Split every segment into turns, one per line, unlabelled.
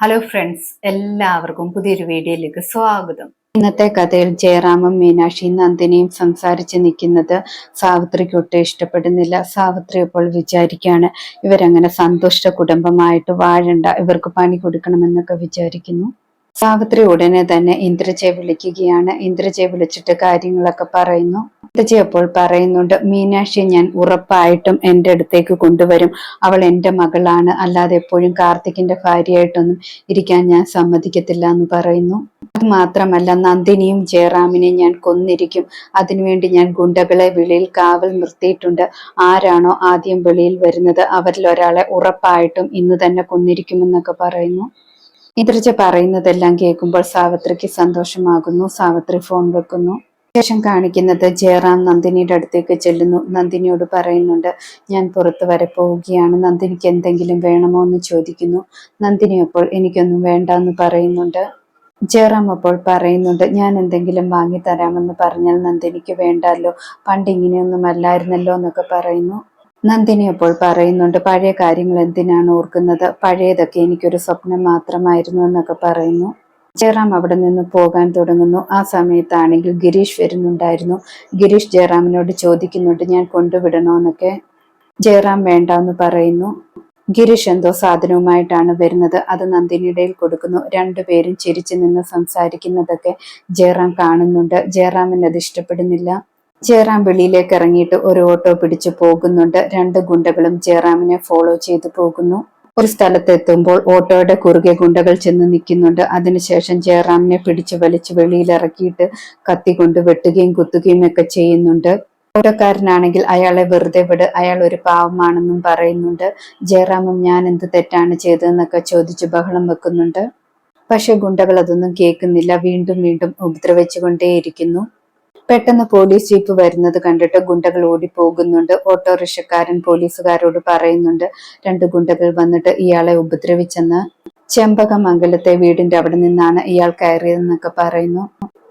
Hello friends എല്ലാവർക്കും പുതിയൊരു വീഡിയോയിലേക്ക് സ്വാഗതം.
ഇന്നത്തെ കഥയിൽ ജയറാമും മീനാക്ഷിയും നന്ദിനിയും സംസാരിച്ച് നിൽക്കുന്നത് സാവിത്രിക്ക് ഒട്ടും ഇഷ്ടപ്പെടുന്നില്ല. സാവിത്രി ഇപ്പോൾ വിചാരിക്കുകയാണ് ഇവരങ്ങനെ സന്തുഷ്ട കുടുംബമായിട്ട് വാഴണ്ട. ഇവർക്ക് പണി കൊടുക്കണമെന്നൊക്കെ വിചാരിക്കുന്നു. സാവിത്രി ഉടനെ തന്നെ ഇന്ദ്രജയെ വിളിക്കുകയാണ്. ഇന്ദ്രജയെ വിളിച്ചിട്ട് കാര്യങ്ങളൊക്കെ പറയുന്നു. ഇന്ദ്രജ അപ്പോൾ പറയുന്നുണ്ട് മീനാക്ഷി ഞാൻ ഉറപ്പായിട്ടും എന്റെ അടുത്തേക്ക് കൊണ്ടുവരും. അവൾ എന്റെ മകളാണ്. അല്ലാതെ എപ്പോഴും കാർത്തിക്കിന്റെ ഭാര്യയായിട്ടൊന്നും ഇരിക്കാൻ ഞാൻ സമ്മതിക്കത്തില്ല എന്ന് പറയുന്നു. അത് മാത്രമല്ല നന്ദിനിയും ജയറാമിനെയും ഞാൻ കൊന്നിരിക്കും. അതിനുവേണ്ടി ഞാൻ ഗുണ്ടകളെ വെളിയിൽ കാവൽ നിർത്തിയിട്ടുണ്ട്. ആരാണോ ആദ്യം വെളിയിൽ വരുന്നത് അവരിൽ ഒരാളെ ഉറപ്പായിട്ടും ഇന്ന് തന്നെ കൊന്നിരിക്കുമെന്നൊക്കെ പറയുന്നു. ഇന്ദ്രജ പറയുന്നതെല്ലാം കേൾക്കുമ്പോൾ സാവിത്രിക്ക് സന്തോഷമാകുന്നു. സാവിത്രി ഫോൺ വെക്കുന്നു. ശേഷം കാണിക്കുന്നത് ജയറാം നന്ദിനിയുടെ അടുത്തേക്ക് ചെല്ലുന്നു. നന്ദിനിയോട് പറയുന്നുണ്ട് ഞാൻ പുറത്ത് വരെ പോവുകയാണ്. നന്ദിനിക്ക് എന്തെങ്കിലും വേണമോ എന്ന് ചോദിക്കുന്നു. നന്ദിനി അപ്പോൾ എനിക്കൊന്നും വേണ്ട എന്ന് പറയുന്നുണ്ട്. ജയറാം അപ്പോൾ പറയുന്നുണ്ട് ഞാൻ എന്തെങ്കിലും വാങ്ങി തരാമെന്ന് പറഞ്ഞാൽ നന്ദിനിക്ക് വേണ്ടല്ലോ. പണ്ട് ഇങ്ങനെയൊന്നും അല്ലായിരുന്നല്ലോ എന്നൊക്കെ പറയുന്നു. നന്ദിനി അപ്പോൾ പറയുന്നുണ്ട് പഴയ കാര്യങ്ങൾ എന്തിനാണ് ഓർക്കുന്നത്? പഴയതൊക്കെ എനിക്കൊരു സ്വപ്നം മാത്രമായിരുന്നു എന്നൊക്കെ പറയുന്നു. ജയറാം അവിടെ നിന്ന് പോകാൻ തുടങ്ങുന്നു. ആ സമയത്താണെങ്കിൽ ഗിരീഷ് വരുന്നുണ്ടായിരുന്നു. ഗിരീഷ് ജയറാമിനോട് ചോദിക്കുന്നുണ്ട് ഞാൻ കൊണ്ടുവിടണോ എന്നൊക്കെ. ജയറാം വേണ്ട എന്ന് പറയുന്നു. ഗിരീഷ് എന്തോ സാധനവുമായിട്ടാണ് വരുന്നത്. അത് നന്ദിനിയുടെയിൽ കൊടുക്കുന്നു. രണ്ടുപേരും ചിരിച്ചു നിന്ന് സംസാരിക്കുന്നതൊക്കെ ജയറാം കാണുന്നുണ്ട്. ജയറാമിന് അത് ഇഷ്ടപ്പെടുന്നില്ല. ജയറാം വെളിയിലേക്ക് ഇറങ്ങിയിട്ട് ഒരു ഓട്ടോ പിടിച്ചു പോകുന്നുണ്ട്. രണ്ട് ഗുണ്ടകളും ചേറാമിനെ ഫോളോ ചെയ്തു പോകുന്നു. ഒരു സ്ഥലത്തെത്തുമ്പോൾ ഓട്ടോയുടെ കുറുകെ ഗുണ്ടകൾ ചെന്ന് നിൽക്കുന്നുണ്ട്. അതിനുശേഷം ജയറാമിനെ പിടിച്ചു വലിച്ചു വെളിയിൽ ഇറക്കിയിട്ട് കത്തി കൊണ്ട് വെട്ടുകയും കുത്തുകയും ഒക്കെ ചെയ്യുന്നുണ്ട്. ഓട്ടോക്കാരനാണെങ്കിൽ അയാളെ വെറുതെ വിട്. അയാൾ ഒരു പാവമാണെന്നും പറയുന്നുണ്ട്. ജയറാമും ഞാൻ എന്ത് തെറ്റാണ് ചെയ്തതെന്നൊക്കെ ചോദിച്ച് ബഹളം വെക്കുന്നുണ്ട്. പക്ഷെ ഗുണ്ടകൾ അതൊന്നും കേൾക്കുന്നില്ല. വീണ്ടും വീണ്ടും ഉപദ്രവിച്ചുകൊണ്ടേയിരിക്കുന്നു. പെട്ടെന്ന് പോലീസ് ജീപ്പ് വരുന്നത് കണ്ടിട്ട് ഗുണ്ടകൾ ഓടിപ്പോകുന്നുണ്ട്. ഓട്ടോറിക്ഷക്കാരൻ പോലീസുകാരോട് പറയുന്നുണ്ട് രണ്ട് ഗുണ്ടകൾ വന്നിട്ട് ഇയാളെ ഉപദ്രവിച്ചെന്ന്. ചെമ്പകമംഗലത്തെ വീടിന്റെ അവിടെ നിന്നാണ് ഇയാൾ കയറിയതെന്നൊക്കെ പറയുന്നു.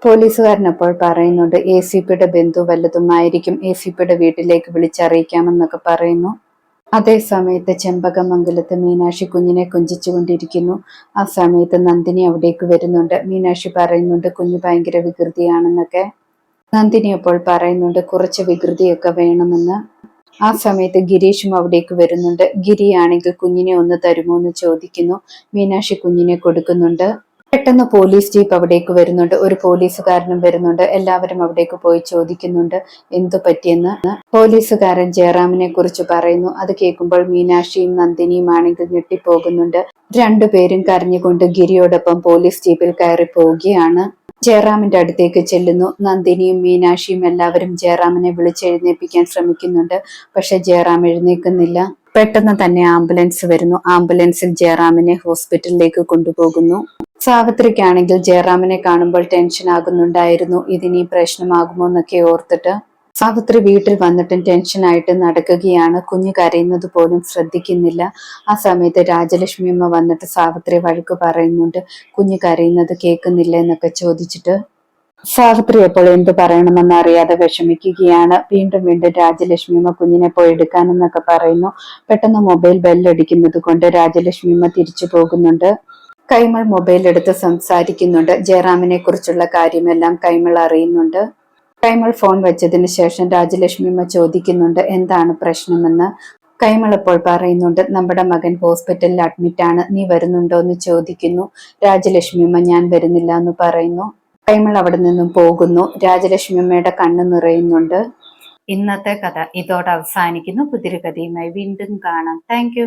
പോലീസുകാരൻ അപ്പോൾ പറയുന്നുണ്ട് എ സി പിയുടെ ബന്ധു വല്ലതുമായിരിക്കും. എ സി പിയുടെ വീട്ടിലേക്ക് വിളിച്ചറിയിക്കാമെന്നൊക്കെ പറയുന്നു. അതേസമയത്ത് ചെമ്പകമംഗലത്ത് മീനാക്ഷി കുഞ്ഞിനെ കൊഞ്ചിച്ചുകൊണ്ടിരിക്കുന്നു. ആ സമയത്ത് നന്ദിനി അവിടേക്ക് വരുന്നുണ്ട്. മീനാക്ഷി പറയുന്നുണ്ട് കുഞ്ഞു ഭയങ്കര വികൃതിയാണെന്നൊക്കെ. നന്ദിനി അപ്പോൾ പറയുന്നുണ്ട് കുറച്ച് വികൃതിയൊക്കെ വേണമെന്ന്. ആ സമയത്ത് ഗിരീഷും അവിടേക്ക് വരുന്നുണ്ട്. ഗിരിയാണെങ്കിൽ കുഞ്ഞിനെ ഒന്ന് തരുമോ എന്ന് ചോദിക്കുന്നു. മീനാക്ഷി കുഞ്ഞിനെ കൊടുക്കുന്നുണ്ട്. പെട്ടെന്ന് പോലീസ് ജീപ്പ് അവിടേക്ക് വരുന്നുണ്ട്. ഒരു പോലീസുകാരനും വരുന്നുണ്ട്. എല്ലാവരും അവിടേക്ക് പോയി ചോദിക്കുന്നുണ്ട് എന്തു പറ്റിയെന്ന്? പോലീസുകാരൻ ജയറാമിനെ കുറിച്ച് പറയുന്നു. അത് കേൾക്കുമ്പോൾ മീനാക്ഷിയും നന്ദിനിയും ആണെങ്കിൽ ഞെട്ടിപ്പോകുന്നുണ്ട്. രണ്ടുപേരും കരഞ്ഞുകൊണ്ട് ഗിരിയോടൊപ്പം പോലീസ് ജീപ്പിൽ കയറി പോവുകയാണ് ജയറാമിന്റെ അടുത്തേക്ക് ചെല്ലുന്നു. നന്ദിനിയും മീനാക്ഷിയും എല്ലാവരും ജയറാമിനെ വിളിച്ചെഴുന്നേൽപ്പിക്കാൻ ശ്രമിക്കുന്നുണ്ട്. പക്ഷെ ജയറാം എഴുന്നേൽക്കുന്നില്ല. പെട്ടെന്ന് തന്നെ ആംബുലൻസ് വരുന്നു. ആംബുലൻസിൽ ജയറാമിനെ ഹോസ്പിറ്റലിലേക്ക് കൊണ്ടുപോകുന്നു. സാവിത്രിക്കാണെങ്കിൽ ജയറാമിനെ കാണുമ്പോൾ ടെൻഷൻ ആകുന്നുണ്ടായിരുന്നു ഇതിനി പ്രശ്നമാകുമോ എന്നൊക്കെ ഓർത്തിട്ട് സാവിത്രി വീട്ടിൽ വന്നിട്ടും ടെൻഷനായിട്ട് നടക്കുകയാണ്. കുഞ്ഞു കരയുന്നത് പോലും ശ്രദ്ധിക്കുന്നില്ല. ആ സമയത്ത് രാജലക്ഷ്മി അമ്മ വന്നിട്ട് സാവിത്രി വഴക്ക് പറയുന്നുണ്ട്. കുഞ്ഞു കരയുന്നത് കേൾക്കുന്നില്ല എന്നൊക്കെ ചോദിച്ചിട്ട് സാവിത്രി എപ്പോൾ എന്ത് പറയണമെന്ന് അറിയാതെ വിഷമിക്കുകയാണ്. വീണ്ടും വീണ്ടും രാജലക്ഷ്മി അമ്മ കുഞ്ഞിനെ പോയി എടുക്കാനെന്നൊക്കെ പറയുന്നു. പെട്ടെന്ന് മൊബൈൽ ബെല്ലടിക്കുന്നത് കൊണ്ട് രാജലക്ഷ്മി അമ്മ തിരിച്ചു പോകുന്നുണ്ട്. കൈമൾ മൊബൈൽ എടുത്ത് സംസാരിക്കുന്നുണ്ട്. ജയറാമിനെ കുറിച്ചുള്ള കാര്യമെല്ലാം കൈമൾ അറിയുന്നുണ്ട്. കൈമൾ ഫോൺ വെച്ചതിന് ശേഷം രാജലക്ഷ്മിയമ്മ ചോദിക്കുന്നുണ്ട് എന്താണ് പ്രശ്നമെന്ന്? കൈമൾ ഇപ്പോൾ പറയുന്നുണ്ട് നമ്മുടെ മകൻ ഹോസ്പിറ്റലിൽ അഡ്മിറ്റ് ആണ് നീ വരുന്നുണ്ടോ എന്ന് ചോദിക്കുന്നു. രാജലക്ഷ്മിയമ്മ ഞാൻ വരുന്നില്ല എന്ന് പറയുന്നു. കൈമൾ അവിടെ നിന്നും പോകുന്നു രാജലക്ഷ്മിയമ്മയുടെ കണ്ണ് നിറയുന്നുണ്ട്.
ഇന്നത്തെ കഥ ഇതോടെ അവസാനിക്കുന്നു. പുതിരി കഥയുമായി വീണ്ടും കാണാം. താങ്ക്